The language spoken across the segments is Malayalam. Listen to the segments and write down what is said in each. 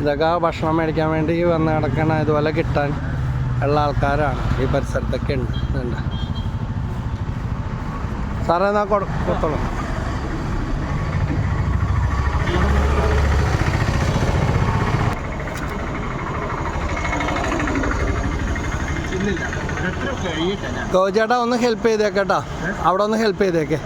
ഇതൊക്കെ ഭക്ഷണം മേടിക്കാൻ വേണ്ടി വന്ന് കിടക്കണ ഇതുപോലെ കിട്ടാൻ ഉള്ള ആൾക്കാരാണ്. ഈ പരിസരത്തൊക്കെ ഉണ്ട്. ഇതുണ്ട്. സാറേ എന്നാ കൊടു- കൊടുത്തോളൂ. ഗോചേട്ടാ ഒന്ന് ഹെൽപ്പ് ചെയ്തേക്കേട്ടാ അവിടെ ഒന്ന് ഹെൽപ്പ് ചെയ്തേക്കെ.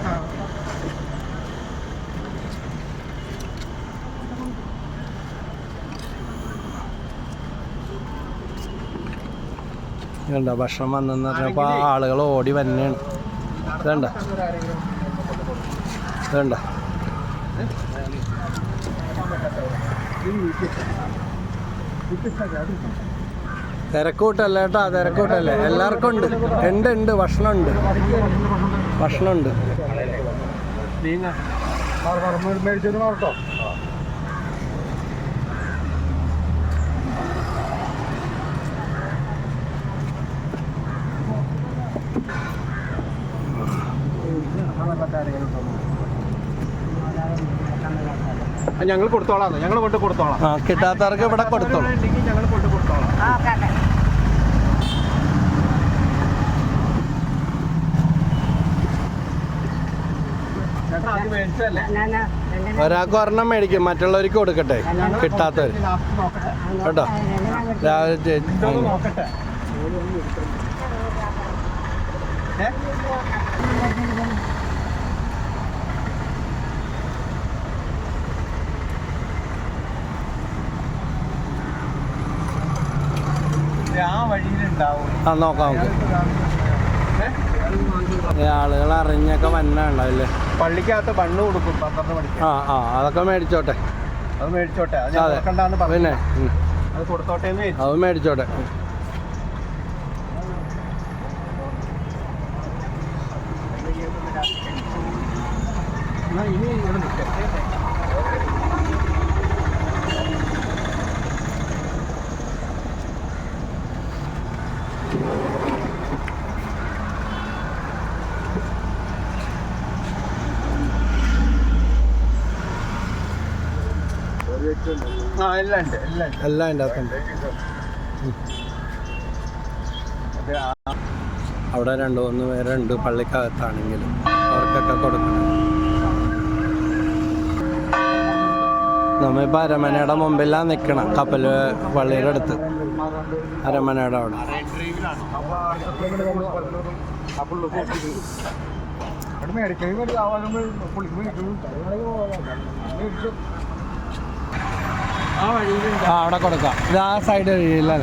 ഇതുണ്ട. ഭക്ഷണം വന്നെന്ന് പറഞ്ഞപ്പോൾ ആളുകൾ ഓടി വന്നെയാണ്. ഇതുണ്ട. ഇതുണ്ട. തിരക്കൂട്ടല്ല കേട്ടോ? തിരക്കൂട്ടല്ലേ? എല്ലാവർക്കും ഉണ്ട്. ഉണ്ട് ഉണ്ട്. ഭക്ഷണമുണ്ട്. ഭക്ഷണമുണ്ട്. മേടിച്ചൊന്ന് ഞങ്ങൾ കൊടുത്തോളാം ഞങ്ങൾ കൊണ്ട് കൊടുത്തോളാം ആ കിട്ടാത്തവർക്ക് ഇവിടെ കൊടുത്തോളൂ ഞങ്ങൾ കൊണ്ട് കൊടുത്തോളാം ഒരാൾക്ക് ഒരെണ്ണം മേടിക്കും മറ്റുള്ളവർക്ക് കൊടുക്കട്ടെ കിട്ടാത്തവർ കേട്ടോ രാവിലെ ആ നോക്കാം നമുക്ക് ആളുകൾ അറിഞ്ഞൊക്കെ വന്നുണ്ടാവില്ലേ പള്ളിക്കകത്ത് ബണ്ണ് കൊടുക്കും പന്ത്രണ്ട് മണിക്ക്. ആ ആ അതൊക്കെ മേടിച്ചോട്ടെ. അത് മേടിച്ചോട്ടെ. അത് പിന്നെ അത് കൊടുത്തോട്ടെ അത് മേടിച്ചോട്ടെ. എന്നാ ഇനി ഇവിടെ നിൽക്കാം ആ എല്ലാം ഉണ്ട് എല്ലാം ഉണ്ട്. എല്ലാം അതിന്റെ അകത്തുണ്ട് അത് ആ- അവിടെ രണ്ട് മൂന്ന് പേരുണ്ട് പള്ളിക്കകത്താണെങ്കിലും അവർക്കൊക്കെ കൊടുക്കണം. നമ്മളിപ്പോൾ അരമനയുടെ മുമ്പിലാണ് നിൽക്കണം കപ്പൽ പള്ളിയുടെ അടുത്ത്. അരമനയുടെ അവിടെ. ആ അവിടെ കൊടുക്കാം. ഇത് ആ സൈഡ് വഴിയില്ലേ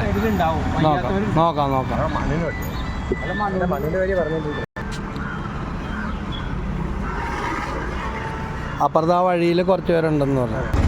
നോക്കാം നോക്കാം നോക്കാം. അപ്പുറത്ത് ആ വഴിയിൽ കുറച്ച് പേരുണ്ടെന്ന് പറഞ്ഞു.